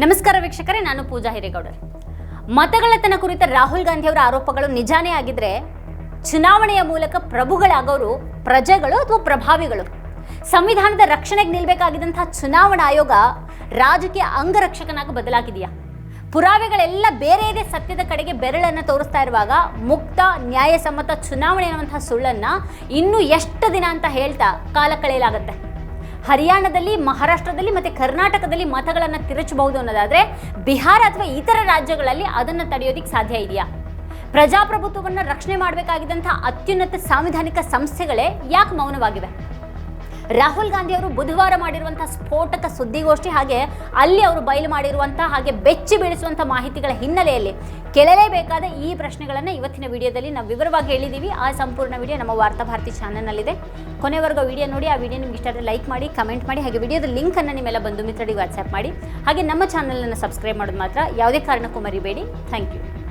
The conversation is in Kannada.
ನಮಸ್ಕಾರ ವೀಕ್ಷಕರೇ, ನಾನು ಪೂಜಾ ಹಿರೇಗೌಡರ್. ಮತಗಳತನ ಕುರಿತ ರಾಹುಲ್ ಗಾಂಧಿ ಅವರ ಆರೋಪಗಳು ನಿಜಾನೇ ಆಗಿದ್ರೆ ಚುನಾವಣೆಯ ಮೂಲಕ ಪ್ರಭುಗಳಾಗೋರು ಪ್ರಜೆಗಳು ಅಥವಾ ಪ್ರಭಾವಿಗಳು? ಸಂವಿಧಾನದ ರಕ್ಷಣೆಗೆ ನಿಲ್ಬೇಕಾಗಿದ್ದಂತಹ ಚುನಾವಣಾ ಆಯೋಗ ರಾಜಕೀಯ ಅಂಗರಕ್ಷಕನಾಗಿ ಬದಲಾಗಿದೆಯಾ? ಪುರಾವೆಗಳೆಲ್ಲ ಬೇರೆ ಇದೆ, ಸತ್ಯದ ಕಡೆಗೆ ಬೆರಳನ್ನು ತೋರಿಸ್ತಾ ಇರುವಾಗ ಮುಕ್ತ, ನ್ಯಾಯಸಮ್ಮತ ಚುನಾವಣೆ ಅನ್ನುವಂತಹ ಸುಳ್ಳನ್ನ ಇನ್ನೂ ಎಷ್ಟು ದಿನ ಅಂತ ಹೇಳ್ತಾ ಕಾಲ ಕಳೆಯಲಾಗುತ್ತೆ. ಹರಿಯಾಣದಲ್ಲಿ, ಮಹಾರಾಷ್ಟ್ರದಲ್ಲಿ ಮತ್ತು ಕರ್ನಾಟಕದಲ್ಲಿ ಮತಗಳನ್ನು ತಿರುಚಬಹುದು ಅನ್ನೋದಾದರೆ ಬಿಹಾರ ಅಥವಾ ಇತರ ರಾಜ್ಯಗಳಲ್ಲಿ ಅದನ್ನು ತಡೆಯೋದಿಕ್ಕೆ ಸಾಧ್ಯ ಇದೆಯಾ? ಪ್ರಜಾಪ್ರಭುತ್ವವನ್ನು ರಕ್ಷಣೆ ಮಾಡಬೇಕಾಗಿದ್ದಂಥ ಅತ್ಯುನ್ನತ ಸಾಂವಿಧಾನಿಕ ಸಂಸ್ಥೆಗಳೇ ಯಾಕೆ ಮೌನವಾಗಿವೆ? ರಾಹುಲ್ ಗಾಂಧಿ ಅವರು ಬುಧವಾರ ಮಾಡಿರುವಂತಹ ಸ್ಫೋಟಕ ಸುದ್ದಿಗೋಷ್ಠಿ ಹಾಗೆ ಅಲ್ಲಿ ಅವರು ಬಯಲು ಮಾಡಿರುವಂತಹ ಹಾಗೆ ಬೆಚ್ಚಿ ಬೀಳಿಸುವಂತಹ ಮಾಹಿತಿಗಳ ಹಿನ್ನೆಲೆಯಲ್ಲಿ ಕೇಳಲೇಬೇಕಾದ ಈ ಪ್ರಶ್ನೆಗಳನ್ನು ಇವತ್ತಿನ ವಿಡಿಯೋದಲ್ಲಿ ನಾವು ವಿವರವಾಗಿ ಹೇಳಿದ್ದೀವಿ ಆ ಸಂಪೂರ್ಣ ವಿಡಿಯೋ ನಮ್ಮ ವಾರ್ತಾ ಭಾರತಿ ಚಾನಲ್ನಲ್ಲಿದೆ. ಕೊನೆವರೆಗೂ ವಿಡಿಯೋ ನೋಡಿ, ಆ ವಿಡಿಯೋ ನಿಮ್ಗೆ ಇಷ್ಟ ಆದರೆ ಲೈಕ್ ಮಾಡಿ, ಕಮೆಂಟ್ ಮಾಡಿ, ಹಾಗೆ ವಿಡಿಯೋದ ಲಿಂಕನ್ನು ನಿಮ್ಮೆಲ್ಲ ಬಂಧು ಮಿತ್ರರಿಗೆ ವಾಟ್ಸ್ಆ್ಯಪ್ ಮಾಡಿ. ಹಾಗೆ ನಮ್ಮ ಚಾನಲನ್ನು ಸಬ್ಸ್ಕ್ರೈಬ್ ಮಾಡೋದು ಮಾತ್ರ, ಯಾವುದೇ ಕಾರಣಕ್ಕೂ ಮರಿಬೇಡಿ. Thank you.